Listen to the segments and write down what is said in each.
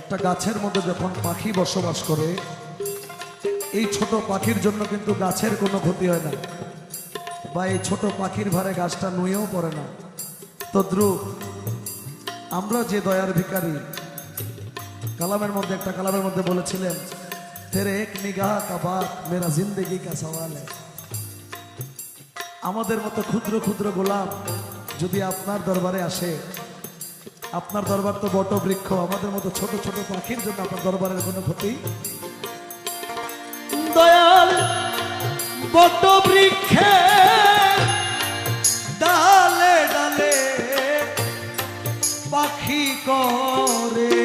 একটা গাছের মধ্যে যখন পাখি বসবাস করে, এই ছোট পাখির জন্য কিন্তু গাছের কোনো ক্ষতি হয় না। বা এই ছোট পাখির ভারে গাছটা নুয়েও পড়ে না। তদ্রুপ আমরা যে দয়ার ভিকারি কালামের মধ্যে একটা কালামের মধ্যে বলেছিলেন, তেরে এক নিগাহ কা বাত মেরা জিন্দগি কা সওয়াল আমাদের মতো ক্ষুদ্র ক্ষুদ্র গোলাপ যদি আপনার দরবারে আসে আপনার দরবার তো বট বৃক্ষ, আমাদের মতো ছোট ছোট পাখির জন্য আপনার দরবারের কোনো ক্ষতি দয়াল বট বৃক্ষে ডালে ডালে পাখি করে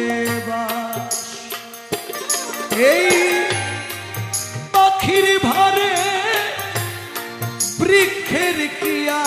এই পাখির ভারে বৃক্ষের কিয়ার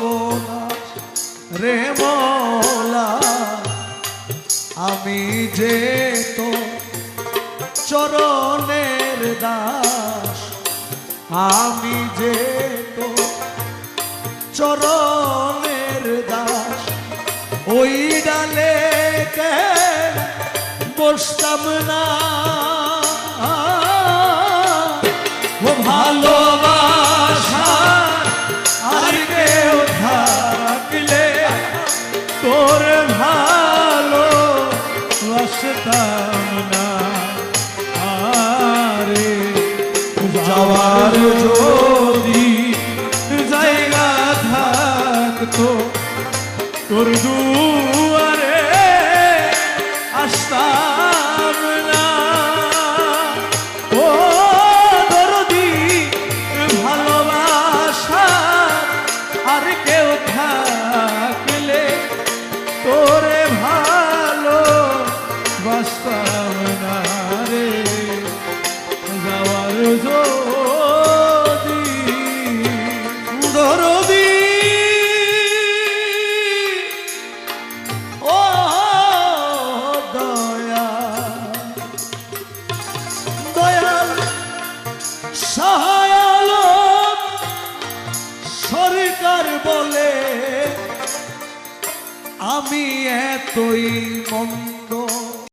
রে মলা আমি যে তো চরণের দাস, আমি যে তো চরণের দাস, ওই ডালে কে বসতাম না? যাওয়ার যদি জায়গা থাকতো তোর দুয়ারে আসতাম না। ও দরদি, ভালোবাসা আর কেউ থাকলে তোরে ভালো বাসতাম না রে। যাওয়ার যদি দরদি ও দয়া। দয়াল সহায়ালো সরকার বলে আমি এতই মন্দ।